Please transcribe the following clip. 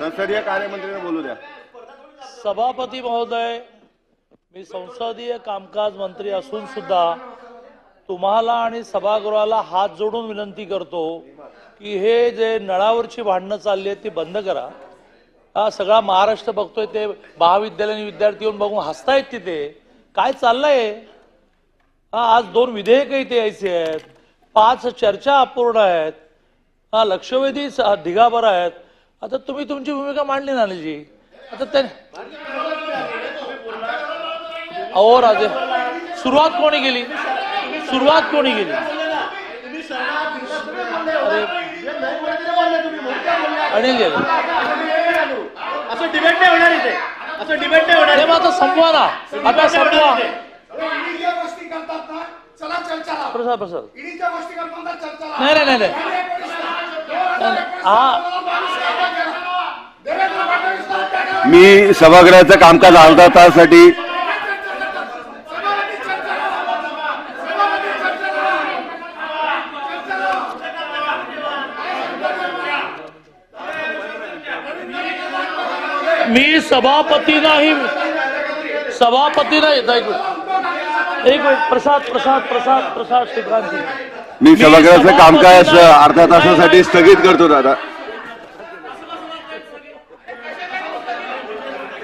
संसदीय कार्यमंत्रीने बोलू द्या. सभापती महोदय मी संसदीय कामकाज मंत्री असून सुद्धा तुम्हाला आणि सभागृहाला हात जोडून विनंती करतो की हे जे नळावरची भांडणं चालली आहेत ती बंद करा. हा सगळा महाराष्ट्र बघतोय ते महाविद्यालयीन विद्यार्थी येऊन बघून हसतायत तिथे. काय चाललंय? हा आज दोन विधेयक इथे यायचे आहेत. पाच चर्चा अपूर्ण आहेत. हा लक्षवेधी स- ढिगाभर आहेत. आता तुम्ही तुमची भूमिका मांडली ना जी आता त्या अहो राजे सुरुवात कोणी केली? सुरुवात कोणी केली? अरे अनिल जी. असं डिबेट नाही होणार इथे. असं डिबेट नाही होणार. अरे मग आता संपवा ना. आता संपवा. प्रसाद प्रसाद. नाही नाही नाही हा. मी सभागृहाचं कामकाज अर्धा तासाठी मी सभापती नाही. सभापती नाही. एक मिनिट. प्रसाद प्रसाद प्रसाद प्रसाद श्रीकांत मी सभागृहाचं कामकाज नाही. अर्ध्या तासासाठी स्थगित करतो दादा.